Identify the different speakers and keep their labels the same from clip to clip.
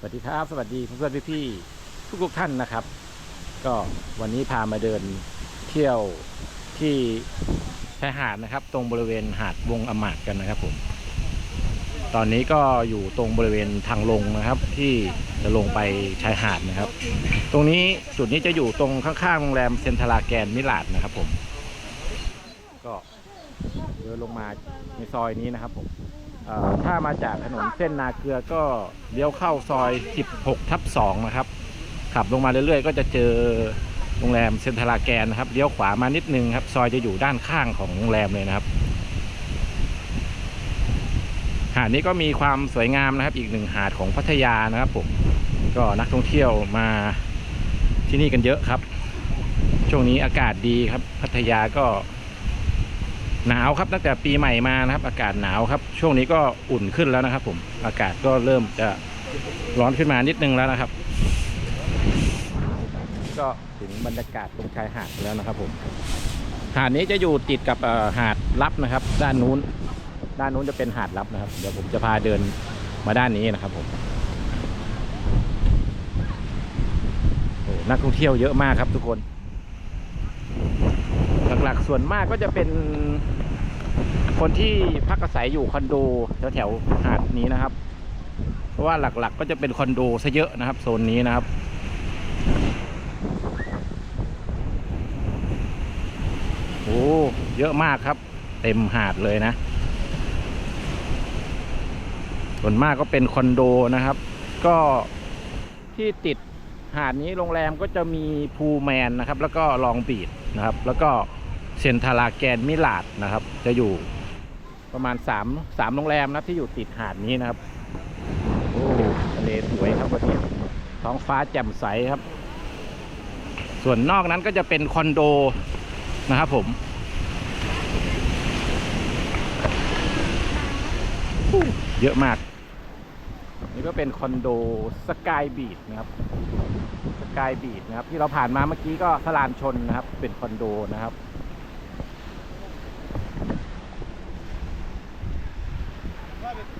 Speaker 1: สวัสดีครับ สวัสดีเพื่อนๆพี่ๆทุกๆท่านนะครับ ก็วันนี้พามาเดินเที่ยวที่ชายหาดนะครับ ตรงบริเวณหาดวงอมาดกันนะครับผมตอนนี้ก็อยู่ตรงบริเวณทางลงนะครับ ที่จะลงไปชายหาดนะครับ ตรงนี้จุดนี้จะอยู่ตรงข้างๆโรงแรมเซนทราแกนมิลาดนะครับผม ก็เดินลงมาในซอยนี้นะครับผม ถ้ามาจากถนนเส้นนาเกลือก็เลี้ยวเข้าซอย 16 ทับ 2 นะครับ ขับลงมาเรื่อยๆ ก็จะเจอโรงแรมเซ็นทราแกนนะครับเลี้ยวขวามานิดนึงครับ ซอยจะอยู่ด้านข้างของโรงแรมเลยนะครับ หาดนี้ก็มีความสวยงามนะครับ อีกหนึ่งหาดของพัทยานะครับผมก็นักท่องเที่ยวมาที่นี่กันเยอะครับ ช่วงนี้อากาศดีครับ พัทยาก็ หนาวครับตั้งแต่ปีใหม่มานะครับ อากาศหนาวครับ ช่วงนี้ก็อุ่นขึ้นแล้วนะครับ ผมอากาศก็เริ่มจะร้อนขึ้นมานิดนึงแล้วนะครับ ก็ถึงบรรยากาศตรงชายหาดแล้วนะครับ ผมหาดนี้จะอยู่ติดกับหาดลับนะครับ ด้านนู้น ด้านนู้นจะเป็นหาดลับนะครับ เดี๋ยวผมจะพาเดินมาด้านนี้นะครับ ผมโอ้นักท่องเที่ยวเยอะมากครับทุกคน หลักๆส่วนมากก็จะเป็น คนที่พักอาศัยอยู่คอนโดแถวๆหาดนี้นะครับ เพราะว่าหลักๆก็จะเป็นคอนโดซะเยอะนะครับโซนนี้นะครับโอ้เยอะมากครับ เต็มหาดเลยนะส่วนมากก็เป็นคอนโดนะครับ ก็ที่ติดหาดนี้โรงแรมก็จะมีพูแมนนะครับ แล้วก็ลองบีดนะครับ แล้วก็เซนทาราแกนมิลาดนะครับ จะอยู่ ประมาณ3ามสามโรงแรมนะที่อยู่ติดหาดนี้นะครับโอ้ทะเลสวยครับวันนี้ท้องฟ้าแจ่มใสครับ ส่วนนอกนั้นก็จะเป็นคอนโดนะครับผมเยอะมาก นี่ก็เป็นคอนโดสกายบีดนะครับสกายบีดนะครับ ที่เราผ่านมาเมื่อกี้ก็สลานชนนะครับ เป็นคอนโดนะครับ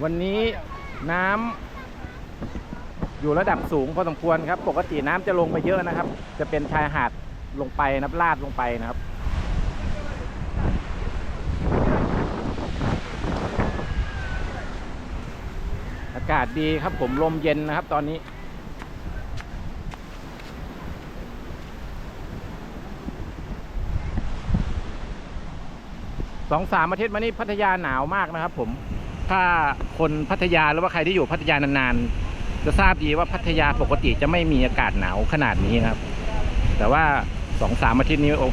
Speaker 1: วันนี้น้ำอยู่ระดับสูงพอสมควรครับ ปกติน้ำจะลงมาเยอะนะครับ จะเป็นชายหาดลงไปนะครับลาดลงไปนะครับอากาศดีครับผมลมเย็นนะครับตอนนี้สองสามอาทิตย์มานี้พัทยาหนาวมากนะครับผม ถ้าคนพัทยาหรือว่าใครที่อยู่พัทยานานๆ จะทราบดีว่าพัทยาปกติจะไม่มีอากาศหนาวขนาดนี้นะครับ แต่ว่าสองสามอาทิตย์นี้โอ้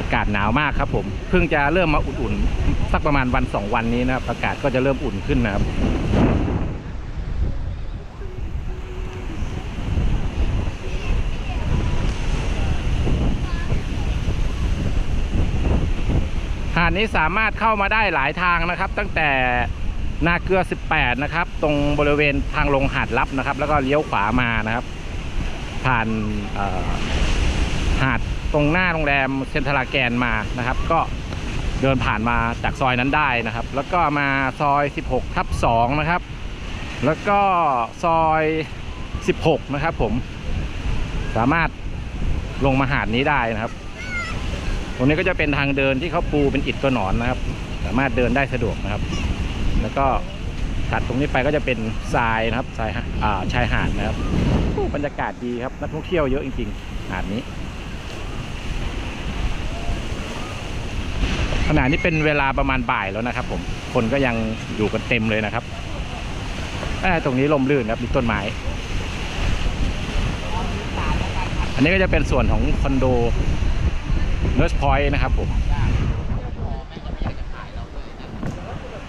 Speaker 1: อากาศหนาวมากครับผม เพิ่งจะเริ่มมาอุ่นๆ สักประมาณวันสองวันนี้นะครับ อากาศก็จะเริ่มอุ่นขึ้นนะครับาดนี้สามารถเข้ามาได้หลายทางนะครับ ตั้งแต่นาเกลือ 18 นะครับ ตรงบริเวณทางลงหาดลับนะครับ แล้วก็เลี้ยวขวามานะครับ ผ่านหาดตรงหน้าโรงแรมเซนทราแกนมานะครับ ก็เดินผ่านมาจากซอยนั้นได้นะครับ แล้วก็มาซอย 16 ทับ 2 นะครับ แล้วก็ซอย 16 นะครับผมสามารถลงมาหาดนี้ได้นะครับ ตรงนี้ก็จะเป็นทางเดินที่เขาปูเป็นอิฐตัวหนอนนะครับ สามารถเดินได้สะดวกนะครับ แล้วก็ถัดตรงนี้ไปก็จะเป็นทรายนะครับทรายหาอ่าชายหาดนะครับบรรยากาศดีครับนักท่องเที่ยวเยอะจริงๆหาดนี้ขณะนี้เป็นเวลาประมาณบ่ายแล้วนะครับ ผมคนก็ยังอยู่กันเต็มเลยนะครับตรงนี้ลมลื่นครับมีต้นไม้ อันนี้ก็จะเป็นส่วนของคอนโด เน r ร์สพอยต์นะครับผม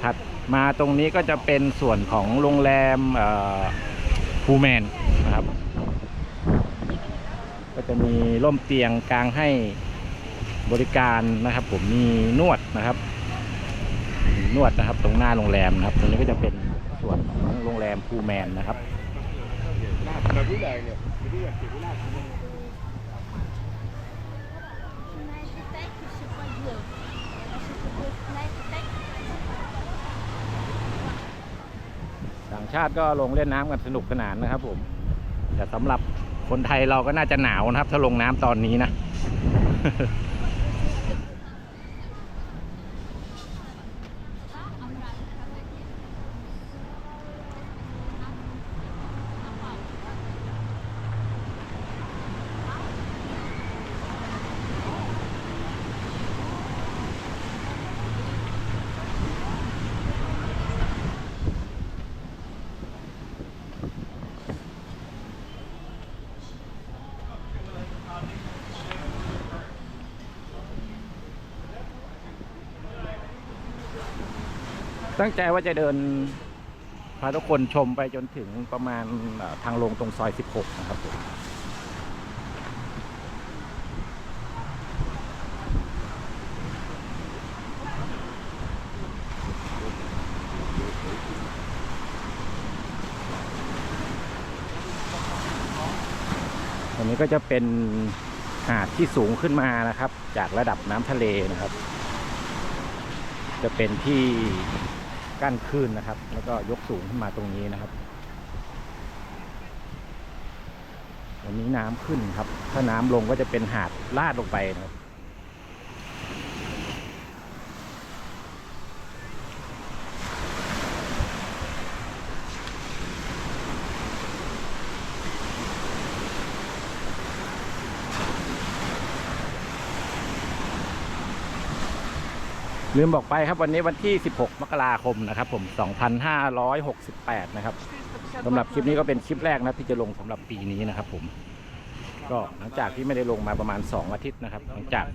Speaker 1: ถัดมาตรงนี้ก็จะเป็นส่วนของโรงแรมพูแมนนะครับ ก็จะมีร่มเตียงกลางให้บริการนะครับ ผมมีนวดนะครับนวดนะครับ ตรงหน้าโรงแรมนะครับ ตรงนี้ก็จะเป็นส่วนของโรงแรมพูแมนนะครับ ต่างชาติก็ลงเล่นน้ำกันสนุกสนานนะครับผม แต่สำหรับคนไทยเราก็น่าจะหนาวนะครับ ถ้าลงน้ำตอนนี้นะ ตั้งใจว่าจะเดินพาทุกคนชมไปจนถึงประมาณทางลงตรงซอย 16 นะครับผมตรงนี้ก็จะเป็นหาดที่สูงขึ้นมานะครับ จากระดับน้ำทะเลนะครับ จะเป็นที่ กั้นคลื่นนะครับ แล้วก็ยกสูงขึ้นมาตรงนี้นะครับวันนี้น้ำขึ้นครับ ถ้าน้ำลงก็จะเป็นหาดลาดลงไปนะครับ ลืมบอกไปครับวันนี้วันที่ 16 มกราคมนะครับผม 2568 นะครับสำหรับคลิปนี้ก็เป็นคลิปแรกนะที่จะลงสำหรับปีนี้นะครับผม ก็หลังจากที่ไม่ได้ลงมาประมาณ 2 อาทิตย์นะครับ หลังจาก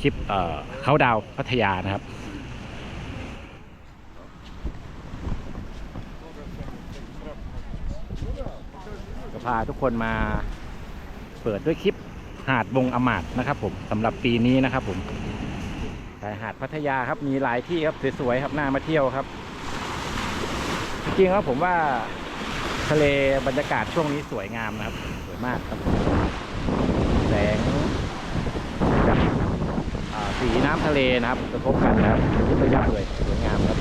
Speaker 1: คลิปเอ่อเขาดาวน์พัทยานะครับก็พาทุกคนมาเปิดด้วยคลิปหาดวงอมาดนะครับผมสำหรับปีนี้นะครับผมชายหาดพัทยาครับมีหลายที่ครับสวยๆครับน่ามาเที่ยวครับ จริงๆแล้วผมว่าทะเลบรรยากาศช่วงนี้สวยงามนะครับ สวยมากครับ แสงกับสีน้ำทะเลนะครับกระทบกันนะครับยิบระยับเลยสวยงามครับ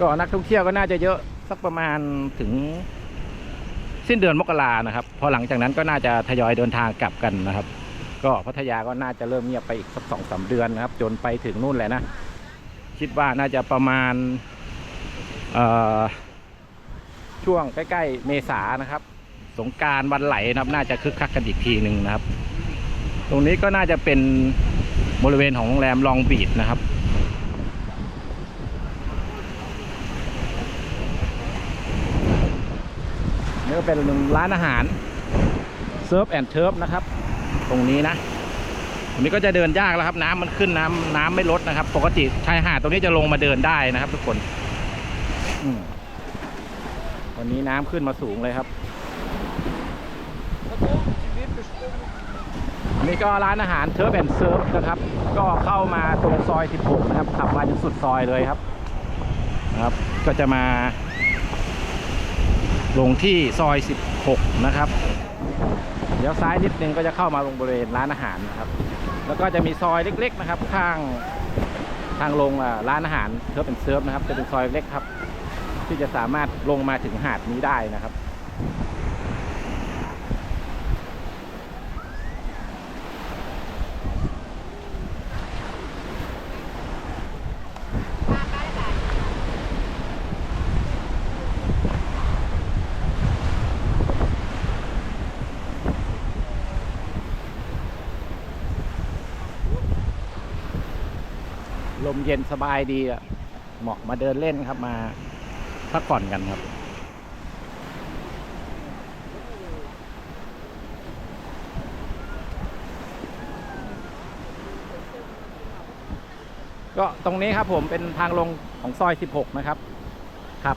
Speaker 1: ก็นักท่องเที่ยวก็น่าจะเยอะสักประมาณถึง สิ้นเดือนมกรานะครับพอหลังจากนั้นก็น่าจะทยอยเดินทางกลับกันนะครับ ก็พัทยาก็น่าจะเริ่มเงียบไปอีกสักสองสาเดือนนะครับ จนไปถึงนู่นแหละนะคิดว่าน่าจะประมาณเอ่อช่วงใกล้ ๆ เมษานะครับ สงการวันไหลนะครับ น่าจะคึกคักกันอีกทีหนึ่งนะครับ ตรงนี้ก็น่าจะเป็นบริเวณของโรงแรมลองบีดนะครับ นี่ก็เป็นร้านอาหารเซิร์ฟแอนเทิร์ฟนะครับ ตรงนี้นะตรงนี้ก็จะเดินยากแล้วครับ น้ำมันขึ้นน้ำน้ำไม่ลดนะครับ ปกติชายหาดตรงนี้จะลงมาเดินได้นะครับ ทุกคนอวันนี้น้ำขึ้นมาสูงเลยครับนี่ก็ร้านอาหารเทิร์ฟแอนเซิร์ฟนะครับ ก็เข้ามาตรงซอย 16 นะครับขับมาจนสุดซอยเลยครับ นะครับ ก็จะมา ลงที่ซอย 16 นะครับ เดี๋ยวซ้ายนิดนึงก็จะเข้ามาลงบริเวณร้านอาหารนะครับ แล้วก็จะมีซอยเล็ก ๆ นะครับ ข้างทางลงร้านอาหารเทิร์ฟเป็นเซิร์ฟนะครับ จะเป็นซอยเล็กครับ ที่จะสามารถลงมาถึงหาดนี้ได้นะครับ มเย็นสบายดีอะเหมาะมาเดินเล่นครับมาพักผ่อนกันครับก็ตรงนี้ครับผมเป็นทางลงของซอย 16 นะครับ ครับ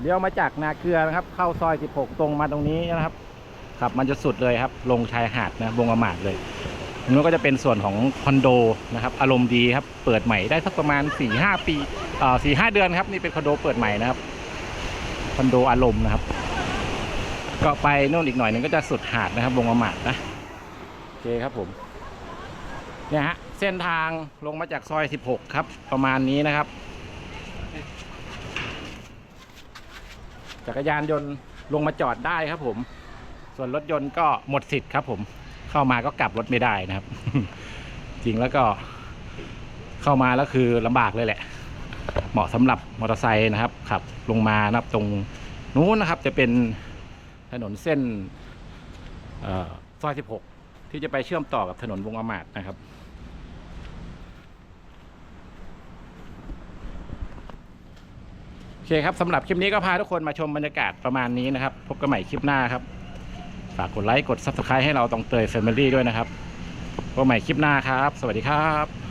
Speaker 1: เลี้ยวมาจากนาเกลือนะครับ เข้าซอย 16 ตรงมาตรงนี้นะครับขับมันจะสุดเลยครับ ลงชายหาดนะวงอมาดเลย ตรงนู้นก็จะเป็นส่วนของคอนโดนะครับอารมณ์ดีครับเปิดใหม่ได้สักประมาณ4ี่ห้าปีอ่อสี่ห้าเดือนครับนี่เป็นคอนโดเปิดใหม่นะครับคอนโดอารมณ์นะครับ ก็ไปนู่นอีกหน่อยหนึงก็จะสุดหาดนะครับวงอมาดนะโอเคครับผมเนี่ยฮะเส้นทางลงมาจากซอย 16 ครับ ประมาณนี้นะครับ จักรยานยนต์ลงมาจอดได้ครับผม ส่วนรถยนต์ก็หมดสิทธิ์ครับผม เข้ามาก็กลับรถไม่ได้นะครับ จริงแล้วก็เข้ามาแล้วคือลำบากเลยแหละ เหมาะสำหรับมอเตอร์ไซค์นะครับขับลงมานะครับตรงนู้นนะครับ จะเป็นถนนเส้นเออซอย 16 ที่จะไปเชื่อมต่อกับถนนวงอมาตนะครับโอเคครับสำหรับคลิปนี้ก็พาทุกคนมาชมบรรยากาศประมาณนี้นะครับ พบกันใหม่คลิปหน้าครับ ฝากกดไลค์กด Subscribe ให้เราตองเตย Family ด้วยนะครับพบใหม่คลิปหน้าครับ สวัสดีครับ